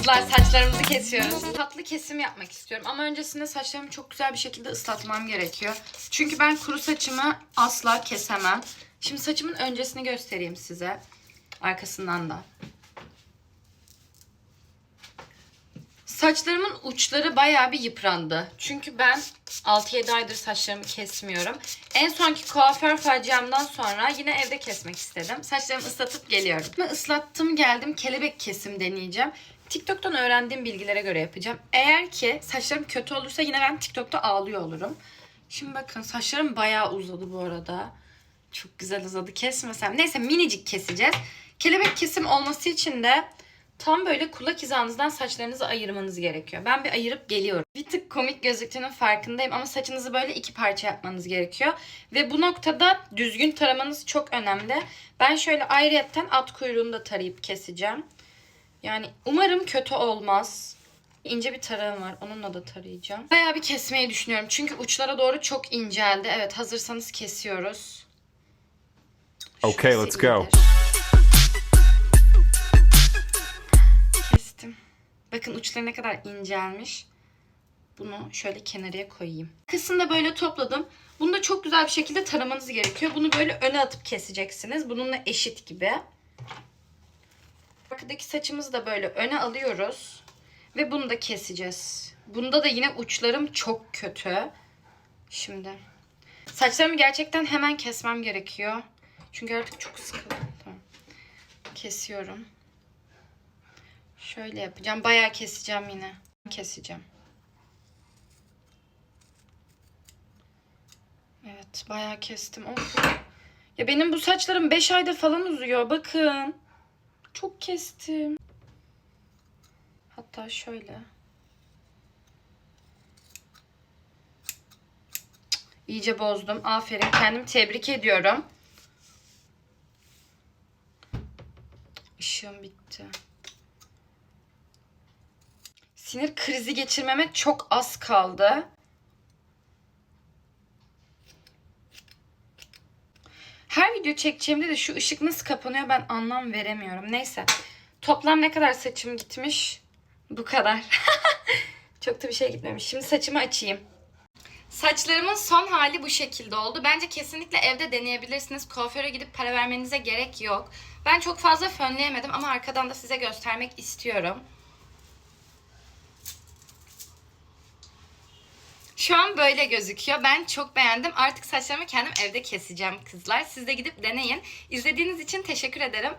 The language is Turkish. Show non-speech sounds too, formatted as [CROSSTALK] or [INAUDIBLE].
Kızlar saçlarımızı kesiyoruz. Tatlı kesim yapmak istiyorum ama öncesinde saçlarımı çok güzel bir şekilde ıslatmam gerekiyor. Çünkü ben kuru saçımı asla kesemem. Şimdi saçımın öncesini göstereyim size. Arkasından da. Saçlarımın uçları bayağı bir yıprandı. Çünkü ben 6-7 aydır saçlarımı kesmiyorum. En sonki kuaför faciamdan sonra yine evde kesmek istedim. Saçlarımı ıslatıp geliyorum. Ben ıslattım geldim kelebek kesim deneyeceğim. TikTok'tan öğrendiğim bilgilere göre yapacağım. Eğer ki saçlarım kötü olursa yine ben TikTok'ta ağlıyor olurum. Şimdi bakın saçlarım bayağı uzadı bu arada. Çok güzel uzadı kesmesem. Neyse minicik keseceğiz. Kelebek kesim olması için de tam böyle kulak hizanızdan saçlarınızı ayırmanız gerekiyor. Ben bir ayırıp geliyorum. Bir tık komik gözüktüğünün farkındayım ama saçınızı böyle iki parça yapmanız gerekiyor. Ve bu noktada düzgün taramanız çok önemli. Ben şöyle ayrıyetten at kuyruğunu da tarayıp keseceğim. Yani umarım kötü olmaz. İnce bir tarağım var. Onunla da tarayacağım. Bayağı bir kesmeyi düşünüyorum. Çünkü uçlara doğru çok inceldi. Evet hazırsanız kesiyoruz. Okay, Şurası let's go. iyidir. Kestim. Bakın uçları ne kadar incelmiş. Bunu şöyle kenarıya koyayım. Kısını da böyle topladım. Bunu da çok güzel bir şekilde taramanız gerekiyor. Bunu böyle öne atıp keseceksiniz. Bununla eşit gibi. Arkadaki saçımızı da böyle öne alıyoruz. Ve bunu da keseceğiz. Bunda da yine uçlarım çok kötü. Şimdi. Saçlarımı gerçekten hemen kesmem gerekiyor. Çünkü artık çok sıkıldım. Kesiyorum. Şöyle yapacağım. Bayağı keseceğim yine. Keseceğim. Evet, bayağı kestim. Of. Ya benim bu saçlarım 5 ayda falan uzuyor. Bakın. Çok kestim. Hatta şöyle. İyice bozdum. Aferin. Kendimi tebrik ediyorum. Işığım bitti. Sinir krizi geçirmeme çok az kaldı. Her video çekeceğimde de şu ışık nasıl kapanıyor ben anlam veremiyorum. Neyse. Toplam ne kadar saçım gitmiş? Bu kadar. [LAUGHS] çok da bir şey gitmemiş. Şimdi saçımı açayım. Saçlarımın son hali bu şekilde oldu. Bence kesinlikle evde deneyebilirsiniz. Kuaföre gidip para vermenize gerek yok. Ben çok fazla fönleyemedim ama arkadan da size göstermek istiyorum. Şu an böyle gözüküyor. Ben çok beğendim. Artık saçlarımı kendim evde keseceğim kızlar. Siz de gidip deneyin. İzlediğiniz için teşekkür ederim.